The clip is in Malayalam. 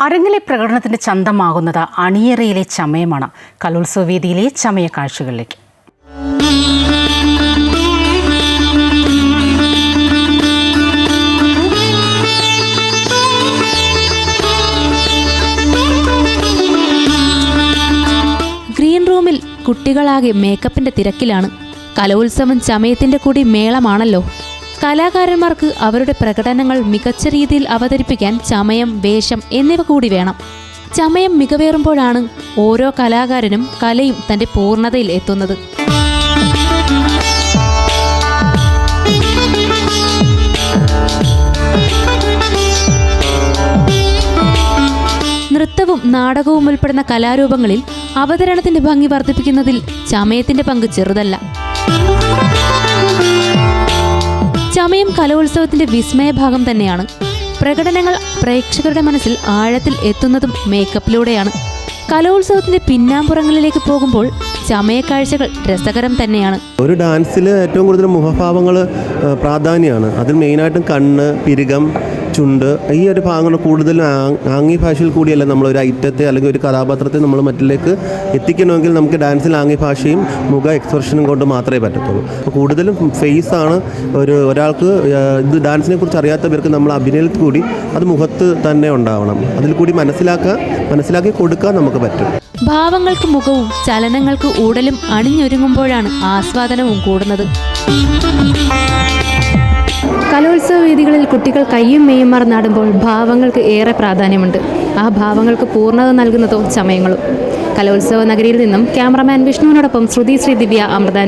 അരങ്ങിലെ പ്രകടനത്തിന്റെ ചന്തമാകുന്നത് അണിയറയിലെ ചമയമാണ്. കലോത്സവ വേദിയിലെ ചമയ കാഴ്ചകളിലേക്ക് ഗ്രീൻ റൂമിൽ കുട്ടികളാകെ മേക്കപ്പിന്റെ തിരക്കിലാണ്. കലോത്സവം ചമയത്തിന്റെ കൂടി മേളമാണല്ലോ. കലാകാരന്മാർക്ക് അവരുടെ പ്രകടനങ്ങൾ മികച്ച രീതിയിൽ അവതരിപ്പിക്കാൻ ചമയം വേഷം എന്നിവ കൂടി വേണം. ചമയം മികവേറുമ്പോഴാണ് ഓരോ കലാകാരനും കലയും തന്റെ പൂർണതയിൽ എത്തുന്നത്. നൃത്തവും നാടകവും ഉൾപ്പെടുന്ന കലാരൂപങ്ങളിൽ അവതരണത്തിന്റെ ഭംഗി വർദ്ധിപ്പിക്കുന്നതിൽ ചമയത്തിന്റെ പങ്ക് ചെറുതല്ല. ചമയം കലോത്സവത്തിന്റെ വിസ്മയഭാഗം തന്നെയാണ്. പ്രകടനങ്ങൾ പ്രേക്ഷകരുടെ മനസ്സിൽ ആഴത്തിൽ എത്തുന്നതും മേക്കപ്പിലൂടെയാണ് കലോത്സവത്തിന്റെ പിന്നാമ്പുറങ്ങളിലേക്ക് പോകുമ്പോൾ ചമയക്കാഴ്ചകൾ രസകരം തന്നെയാണ്. ഒരു ഡാൻസിൽ ഏറ്റവും കൂടുതൽ മുഖഭാവങ്ങൾ പ്രാധാന്യമാണ് അതിൽ മെയിനായിട്ടും കണ്ണ് പിരികം ചുണ്ട് ഈ ഒരു ഭാഗങ്ങൾ കൂടുതലും ആംഗി ഭാഷയിൽ കൂടിയല്ല നമ്മൾ ഒരു ഐറ്റത്തെ അല്ലെങ്കിൽ ഒരു കഥാപാത്രത്തെ നമ്മൾ മറ്റിലേക്ക് എത്തിക്കണമെങ്കിൽ നമുക്ക് ഡാൻസിൽ ആംഗി ഭാഷയും മുഖ എക്സ്പ്രഷനും കൊണ്ട് മാത്രമേ പറ്റത്തുള്ളൂ. അപ്പോൾ കൂടുതലും ഫേസ് ആണ് ഒരു ഒരാൾക്ക് ഇത് ഡാൻസിനെ കുറിച്ച് അറിയാത്തവർക്ക് നമ്മൾ അഭിനയത്തിൽ കൂടി അത് മുഖത്ത് തന്നെ ഉണ്ടാവണം. അതിൽ കൂടി മനസ്സിലാക്കാൻ മനസ്സിലാക്കി കൊടുക്കാൻ നമുക്ക് പറ്റും. ഭാവങ്ങൾക്ക് മുഖവും ചലനങ്ങൾക്ക് ഊടലും അണിഞ്ഞൊരുങ്ങുമ്പോഴാണ് ആസ്വാദനവും കൂടുന്നത്. കലോത്സവ വേദികളിൽ കുട്ടികൾ കയ്യും മെയ്യും മറന്നാടുമ്പോൾ ഭാവങ്ങൾക്ക് ഏറെ പ്രാധാന്യമുണ്ട്. ആ ഭാവങ്ങൾക്ക് പൂർണത നൽകുന്നതോ ചമയങ്ങളും കലോത്സവ നഗരിയിൽ നിന്നും ക്യാമറമാൻ വിഷ്ണുവിനോടൊപ്പം ശ്രുതി ശ്രീ ദിവ്യ അമൃത